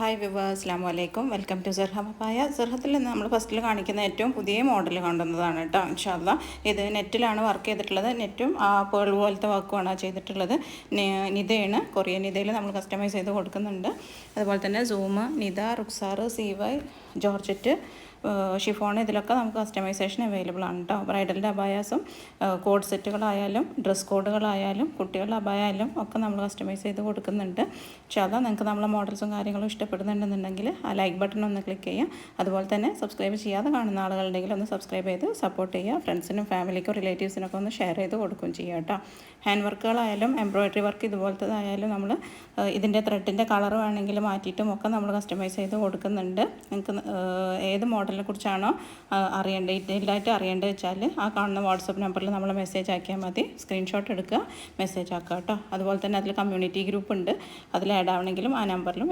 Hi വിവ അസ്ലാം വലൈക്കും വെൽക്കം ടു സെർഹ പപ്പായ സെർഹത്തിൽ നിന്ന് നമ്മൾ ഫസ്റ്റിൽ കാണിക്കുന്ന ഏറ്റവും പുതിയ മോഡൽ കണ്ടുന്നതാണ് കേട്ടോ ഇൻഷാല്ല ഇത് നെറ്റിലാണ് വർക്ക് ചെയ്തിട്ടുള്ളത്. നെറ്റും ആ പേൾ പോലത്തെ വർക്കുമാണ് ചെയ്തിട്ടുള്ളത്. നിതയാണ് കൊറിയൻ നിതയിൽ നമ്മൾ കസ്റ്റമൈസ് ചെയ്ത് കൊടുക്കുന്നുണ്ട്. അതുപോലെ തന്നെ സൂമ് നിത റുക്സാറ് സി വൈ ജോർജറ്റ് ഷിഫോൺ ഇതിലൊക്കെ നമുക്ക് കസ്റ്റമൈസേഷൻ അവൈലബിൾ ആണ് കേട്ടോ ബ്രൈഡലിന്റെ അബായാസും കോഡ് സെറ്റുകളായാലും ഡ്രസ് കോഡുകളായാലും കുട്ടികളുടെ അബായാലും ഒക്കെ നമ്മൾ കസ്റ്റമൈസ് ചെയ്ത് കൊടുക്കുന്നുണ്ട്. പക്ഷേ അതാ നിങ്ങൾക്ക് നമ്മളെ മോഡൽസും കാര്യങ്ങളും ഇഷ്ടപ്പെടുന്നുണ്ടെന്നുണ്ടെങ്കിൽ ആ ലൈക്ക് ബട്ടൺ ഒന്ന് ക്ലിക്ക് ചെയ്യുക. അതുപോലെ തന്നെ സബ്സ്ക്രൈബ് ചെയ്യാതെ കാണുന്ന ആളുകളുണ്ടെങ്കിൽ ഒന്ന് സബ്സ്ക്രൈബ് ചെയ്ത് സപ്പോർട്ട് ചെയ്യുക. ഫ്രണ്ട്സിനും ഫാമിലിക്കും റിലേറ്റീവ്സിനൊക്കെ ഒന്ന് ഷെയർ ചെയ്ത് കൊടുക്കുകയും ചെയ്യുക കേട്ടോ. ഹാൻഡ് വർക്കുകളായാലും എംബ്രോയ്ഡറി വർക്ക് ഇതുപോലത്തതായാലും നമ്മൾ ഇതിന്റെ ത്രെഡിന്റെ കളർ വേണമെങ്കിൽ മാറ്റിയിട്ടും ഒക്കെ നമ്മൾ കസ്റ്റമൈസ് ചെയ്ത് കൊടുക്കുന്നുണ്ട്. നിങ്ങൾക്ക് ഏത് മോഡലിനെ കുറിച്ചാണോ അറിയേണ്ടത് ഡീറ്റെയിൽ ആയിട്ട് അറിയേണ്ടത് വെച്ചാൽ ആ കാണുന്ന വാട്സപ്പ് നമ്പറിൽ നമ്മൾ മെസ്സേജ് ആക്കിയാൽ മതി. സ്ക്രീൻഷോട്ട് എടുക്കുക മെസ്സേജ് ആക്കുക കേട്ടോ. അതുപോലെ തന്നെ അതിൽ കമ്മ്യൂണിറ്റി ഗ്രൂപ്പ് ഉണ്ട്. അതിൽ ആഡ് ആവണമെങ്കിലും ആ നമ്പറിലും